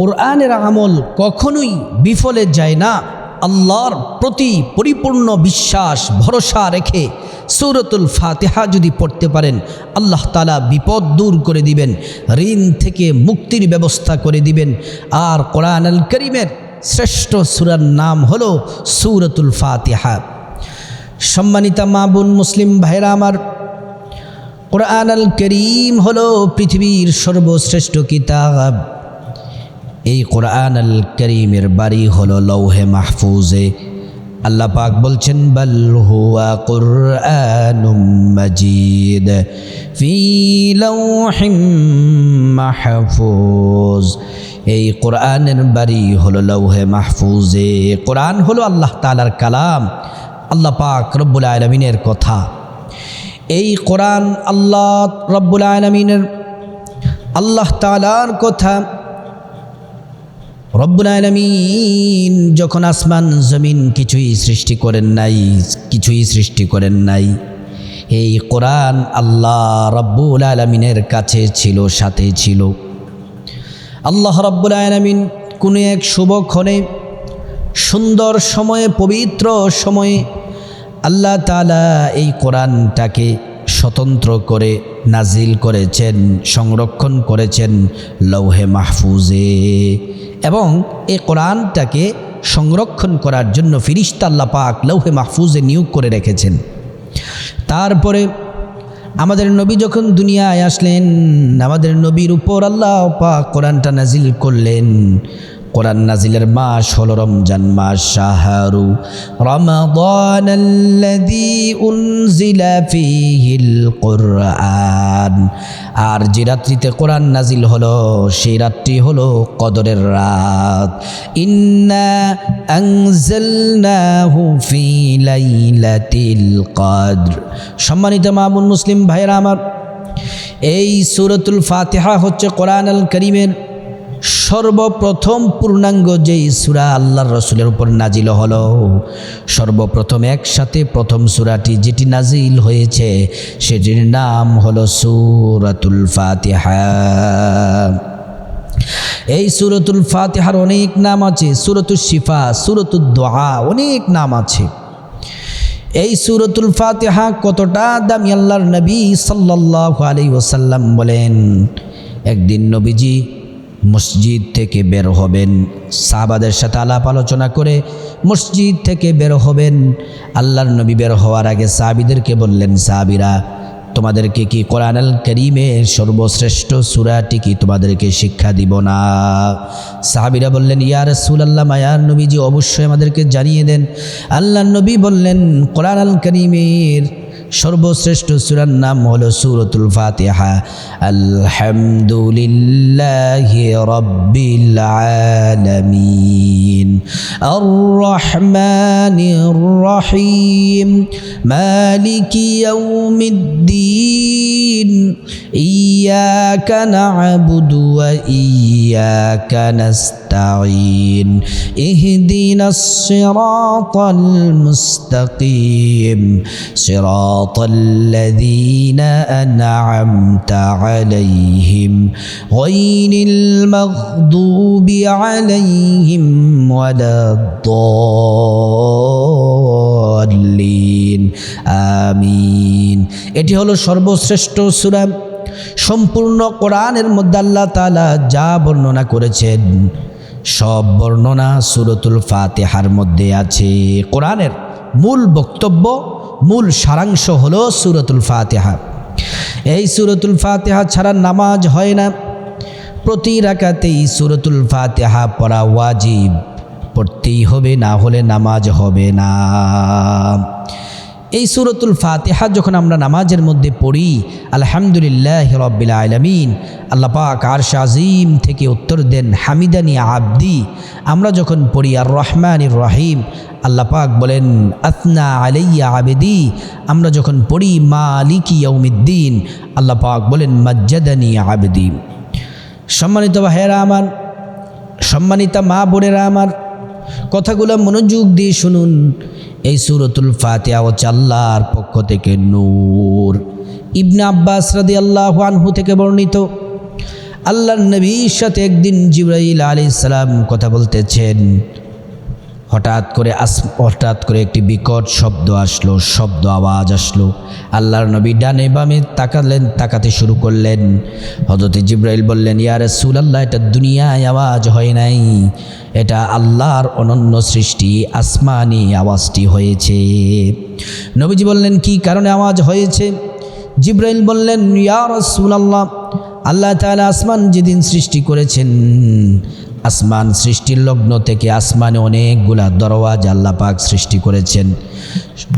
কোরআনের আমল কখনোই বিফলে যায় না। আল্লাহর প্রতি পরিপূর্ণ বিশ্বাস, ভরসা রেখে সৌরতুল ফাতেহা যদি পড়তে পারেন, আল্লাহ তালা বিপদ দূর করে দিবেন, ঋণ থেকে মুক্তির ব্যবস্থা করে দিবেন। আর কোরআন আল করিমের শ্রেষ্ঠ সুরার নাম হল সৌরতুল ফাতেহা। সম্মানিতা মাবুন মুসলিম ভাইরা আমার কোরআন আল করিম হল পৃথিবীর সর্বশ্রেষ্ঠ কিতাব। এই কোরআন আল করিমের বাড়ি হলো লৌহে মাহফুজে। আল্লাহ পাক বলছেন মাজিদ ফি মাহফুজ। এই কোরআনের বাড়ি হলো লৌহে মাহফুজে। কোরআন হলো আল্লাহ তালার কালাম, আল্লাহ পাক রব্বুল আলমিনের কথা। এই কোরআন আল্লাহ রব্বুল আলমিনের, আল্লাহ তালার কথা রব্বুল আলমিন যখন আসমান, জমিন কিছুই সৃষ্টি করেন নাই, কিছুই সৃষ্টি করেন নাই, এই কোরআন আল্লাহ রব্বুল আলমিনের কাছে ছিল, সাথে ছিল। আল্লাহ রব্বুল আলমিন কোনো এক শুভক্ষণে সুন্দর সময়ে, পবিত্র সময়ে আল্লাহ তালা এই কোরআনটাকে স্বতন্ত্র করে নাজিল করেছেন, সংরক্ষণ করেছেন লৌহে মাহফুজে। এবং এই কোরআনটাকে সংরক্ষণ করার জন্য ফিরিস্তাল্লা পাক লৌহে মাহফুজে নিয়োগ করে রেখেছেন। তারপরে আমাদের নবী যখন দুনিয়ায় আসলেন, আমাদের নবীর উপর আল্লাহ পাক কোরআনটা নাজিল করলেন। কোরআন নাজিলের মাস হল রমজান মাস, শাহরু। রমাদান কুরআন। আর যে রাত্রিতে কোরআন নাজিল হলো, সেই রাত্রি হলো কদরের রাত। ইন্না কদর। সম্মানিত মামুন মুসলিম ভাইরা আমার, এই সুরতুল ফাতিহা হচ্ছে কোরআন আল করিমের সর্বপ্রথম পূর্ণাঙ্গ যেই সুরা আল্লাহর রসুলের উপর নাজিল হলো, সর্বপ্রথম একসাথে প্রথম সুরাটি যেটি নাজিল হয়েছে, সেটির নাম হলো সুরাতুল ফাতিহা। এই সুরতুল ফাতিহার অনেক নাম আছে সুরতুল শিফা সুরতুল দোহা অনেক নাম আছে। এই সুরতুল ফাতিহা কতটা দামি আল্লাহর নবী সাল্লাহ আলী ওসাল্লাম বলেন, একদিন নবীজি মসজিদ থেকে বের হবেন। সাহাবাদের সাথে আলাপ আলোচনা করে মসজিদ থেকে বের হবেন। আল্লাহর নবী বের হওয়ার আগে সাহাবিদেরকে বললেন, সাহাবিরা, তোমাদেরকে কি কোরআন আল করিমের সর্বশ্রেষ্ঠ সুরাটি কি তোমাদেরকে শিক্ষা দিব না? সাহাবিরা বললেন ইয়ার রসুল আল্লাহ মায়ার নবীজি, অবশ্যই আমাদেরকে জানিয়ে দেন। আল্লাহ নবী বললেন কোরআন আল করিমের সর্বশ্রেষ্ঠ সুরার নাম হলো সুরতুল ফাতিহা। আলহামদুলিল্লাহ রব্বিল আলামিন। আর রহমানির রহিম। মালিকি ইয়াউমিদ্দিন। ইয়াকা না'বুদু ওয়া ইয়াকা নাস্তাঈন ইহদিনাস সিরাতাল মুস্তাকিম صراط الذين أنعمت عليهم غير المغضوب عليهم ولا الضالين آمين এটি হলো সর্বশ্রেষ্ঠ সূরা সম্পূর্ণ কোরআনের মধ্যে আল্লাহ তাআলা যা বর্ণনা করেছেন সব বর্ণনা সুরতুল ফাতেহার মধ্যে আছে। কোরআনের মূল বক্তব্য, মূল সারাংশ হলো সুরতুল ফাতেহা। এই সুরতুল ফাতেহা ছাড়া নামাজ হয় না। প্রতি রাকাতেই সুরতুল ফাতেহা পড়া ওয়াজিব। পড়তেই হবে, না হলে নামাজ হবে না। এই সুরতুল ফাতেহা যখন আমরা নামাজের মধ্যে পড়ি, আলহামদুলিল্লাহ রব্বিল আলমিন, আল্লাহ পাক আর শাজিম থেকে উত্তর দেন, হামিদানি আব্দি। আমরা যখন পড়ি আর রহমানির রহিম, আল্লাহ পাক বলেন আতনা আলাইয়া আবেদি। আমরা যখন পড়ি, মালিকি ইয়ৌমিদ্দিন আল্লাহ পাক বলেন, মজ্জাদানি আবেদি। সম্মানিত ভাইয়েরা আমার, সম্মানিতা মা বোনেরা আমার কথাগুলো মনোযোগ দিয়ে শুনুন। এই সুরতুল ফাতিয়া ও আল্লাহর পক্ষ থেকে নূর। ইবনে আব্বাস রাদি আল্লাহ আনহু থেকে বর্ণিত। আল্লাহ নবীর সাথে একদিন জিব্রাইল আলি সালাম কথা বলতেছেন। হঠাৎ করে আস, হঠাৎ করে একটি বিকট শব্দ আসলো, শব্দ আওয়াজ আসলো। আল্লাহর নবী ডানে বামে তাকালেন, তাকাতে শুরু করলেন। হজরত জিব্রাইল বললেন, ইয়া রাসূল আল্লাহ এটা দুনিয়ায় আওয়াজ হয় নাই। এটা আল্লাহর অনন্য সৃষ্টি, আসমানি আওয়াজটি হয়েছে। নবীজি বললেন, কি কারণে আওয়াজ হয়েছে? জিব্রাইল বললেন, ইয়া রাসূল আল্লাহ আল্লাহ তাআলা আসমান যেদিন সৃষ্টি করেছেন আসমান সৃষ্টির লগ্ন থেকে আসমানে অনেকগুলা দরওয়াজা আল্লাহ পাক সৃষ্টি করেছেন।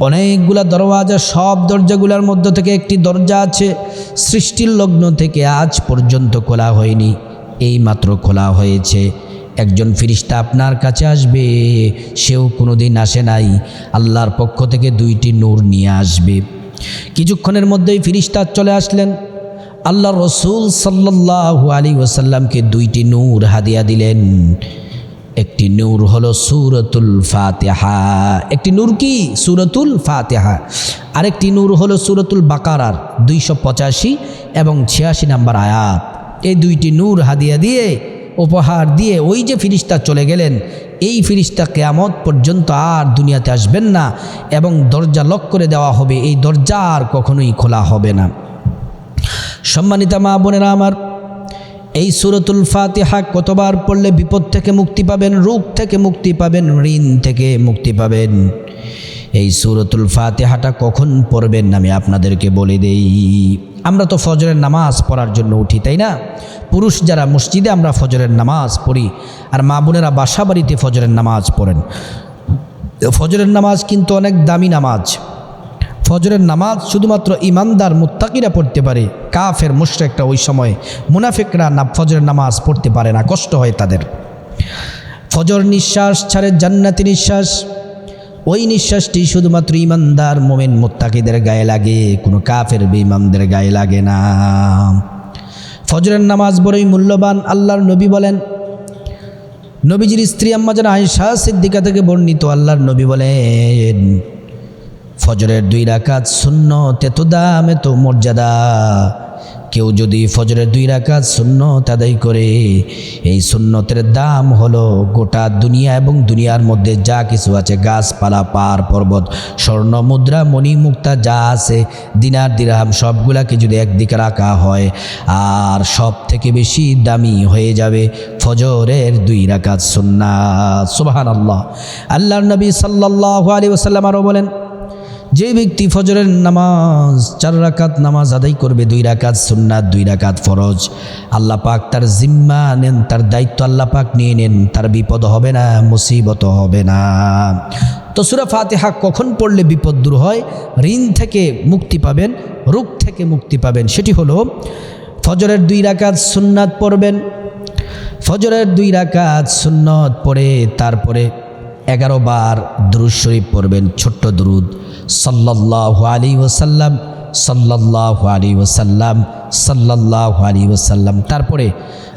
অনেকগুলা দরওয়াজা সব দরজাগুলোর মধ্য থেকে একটি দরজা আছে। সৃষ্টির লগ্ন থেকে আজ পর্যন্ত খোলা হয়নি। এই মাত্র খোলা হয়েছে। একজন ফিরিস্তা আপনার কাছে আসবে, সেও কোনোদিন আসে নাই। আল্লাহর পক্ষ থেকে দুইটি নূর নিয়ে আসবে। কিছুক্ষণের মধ্যেই ফিরিস্তা চলে আসলেন। আল্লাহ রসুল সাল্লাহ আলী ওসাল্লামকে দুইটি নূর হাদিয়া দিলেন। একটি নূর হলো সুরতুল ফাতেহা। একটি নূর কি? সুরতুল ফাতেহা। আরেকটি নূর হলো সুরতুল বাকারার, দুইশো পঁচাশি এবং ছিয়াশি নাম্বার আয়াত। এই দুইটি নূর হাদিয়া দিয়ে, উপহার দিয়ে ওই যে ফিরিস্তা চলে গেলেন, এই ফিরিস্তা কেয়ামত পর্যন্ত আর দুনিয়াতে আসবেন না এবং দরজা লক করে দেওয়া হবে। এই দরজা আর কখনোই খোলা হবে না। সম্মানিতা মা বোনেরা আমার, এই সুরতুল ফাতিহা কতবার পড়লে বিপদ থেকে মুক্তি পাবেন, রোগ থেকে মুক্তি পাবেন, ঋণ থেকে মুক্তি পাবেন? এই সুরতুল ফাতিহাটা কখন পড়বেন আমি আপনাদেরকে বলে দেই। আমরা তো ফজরের নামাজ পড়ার জন্য উঠি, তাই না? পুরুষ যারা মসজিদে আমরা ফজরের নামাজ পড়ি, আর মা বোনেরা বাসা বাড়িতে ফজরের নামাজ পড়েন। ফজরের নামাজ কিন্তু অনেক দামি নামাজ। ফজরের নামাজ শুধুমাত্র ইমানদার মুত্তাকিরা পড়তে পারে, কাফের, মুশরেকরা ওই সময়, মুনাফিকরা না ফজরের নামাজ পড়তে পারে না, কষ্ট হয় তাদের। ফজর নিঃশ্বাস ছাড়ে জান্নাতি নিঃশ্বাস, ওই নিঃশ্বাসটি শুধুমাত্র ইমানদার মোমেন মুত্তাকিদের গায়ে লাগে, কোনো কাফের বেঈমানদের গায়ে লাগে না। ফজরের নামাজ বড়ই মূল্যবান আল্লাহর নবী বলেন, নবীজির স্ত্রী আম্মাজান আয়েশা সিদ্দিকা থেকে বর্ণিত আল্লাহর নবী বলেন ফজরের দুই রাকাত শূন্য তেতো দাম, এত মর্যাদা। কেউ যদি ফজরের দুই রাকাত শূন্য তাদাই করে, এই শূন্যতের দাম হলো গোটা দুনিয়া এবং দুনিয়ার মধ্যে যা কিছু আছে, গাছপালা পার পর্বত, স্বর্ণ, মুদ্রা, মণি, মুক্তা, যা আছে, দিনার, দিরহাম, সবগুলাকে যদি একদিকে রাখা হয়, আর সব থেকে বেশি দামি হয়ে যাবে ফজরের দুই রাকাত সুন্না সুবাহান আল্লাহ আল্লাহ নবী সাল্লাহ আলী ওসাল্লাম আরও বলেন যে ব্যক্তি ফজরের নামাজ, চার রাকাত নামাজ আদায় করবে, দুই রাকাত সুন্নাত, দুই রাকাত ফরজ, আল্লাহ পাক তার জিম্মা নেন, তার দায়িত্ব আল্লাহ পাক নিয়ে নেন, তার বিপদ হবে না, মুসিবত হবে না। তো সুরা ফাতেহা কখন পড়লে বিপদ দূর হয়? ঋণ থেকে মুক্তি পাবেন রোগ থেকে মুক্তি পাবেন, সেটি হলো ফজরের দুই রাকাত সুন্নাত পড়বেন, ফজরের দুই রাকাত সুন্নত পড়ে, তারপরে এগারো বার দ্রুদ শরীফ পড়বেন, ছোট্ট দ্রুদ। সাল্লাহ আলী ওসাল্লাম সাল্লাহ আলী ওসাল্লাম সাল্লাহ আলী ওসাল্লাম তারপরে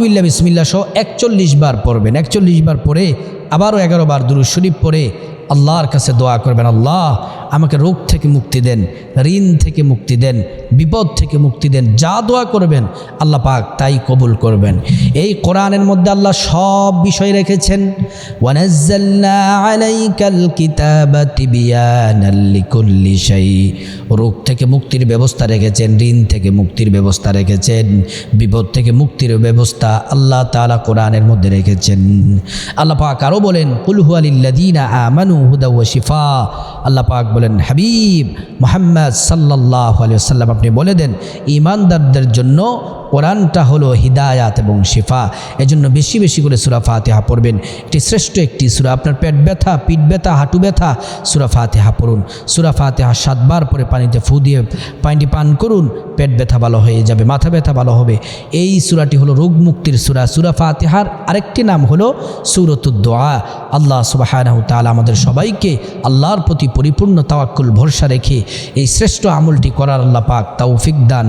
আউজুবিল্লা বিসমিল্লা সহ একচল্লিশ বার পড়বেন। একচল্লিশ বার পরে আবারও এগারো বার দুরু শরীফ পরে আল্লাহর কাছে দোয়া করবেন, আল্লাহ আমাকে রোগ থেকে মুক্তি দেন, ঋণ থেকে মুক্তি দেন, বিপদ থেকে মুক্তি দেন, যা দোয়া করবেন আল্লাহ পাক তাই কবুল করবেন। এই কোরআনের মধ্যে আল্লাহ সব বিষয় রেখেছেন। রোগ থেকে মুক্তির ব্যবস্থা রেখেছেন, ঋণ থেকে মুক্তির ব্যবস্থা রেখেছেন, বিপদ থেকে মুক্তির ব্যবস্থা আল্লাহ তাআলা কোরআনের মধ্যে রেখেছেন। আল্লাহ পাক আরও বলেন কুলহু আলিল্লাদিনা আমানু হুদা ও শিফা। আল্লাহ পাক বলেন, হাবিব মোহাম্মদ সাল্লাহ আলিয়াল্লাম আপনি বলে দেন, ইমানদারদের জন্য কোরআনটা হলো হিদায়াত এবং শিফা। এজন্য বেশি বেশি করে সুরা ফাতেহা পড়বেন। এটি শ্রেষ্ঠ একটি সুরা। আপনার পেট ব্যথা, পিঠ ব্যথা, হাঁটু ব্যথা, সুরা ফাতেহা পড়ুন। সুরা ফাতেহা সাতবার পরে পানিতে ফু দিয়ে, পানিটি পান করুন, পেট ব্যথা ভালো হয়ে যাবে, মাথা ব্যথা ভালো হবে। এই সুরাটি হলো রোগ মুক্তির সুরা। সুরা ফাতেহার আরেকটি নাম হলো সুরতুদ্দোয়া। আল্লাহ সুবাহ তাআলা আমাদের সবাইকে আল্লাহর প্রতি পরিপূর্ণ তাওয়াক্কুল, ভরসা রেখে এই শ্রেষ্ঠ আমলটি করার আল্লাহ পাক তৌফিক দান।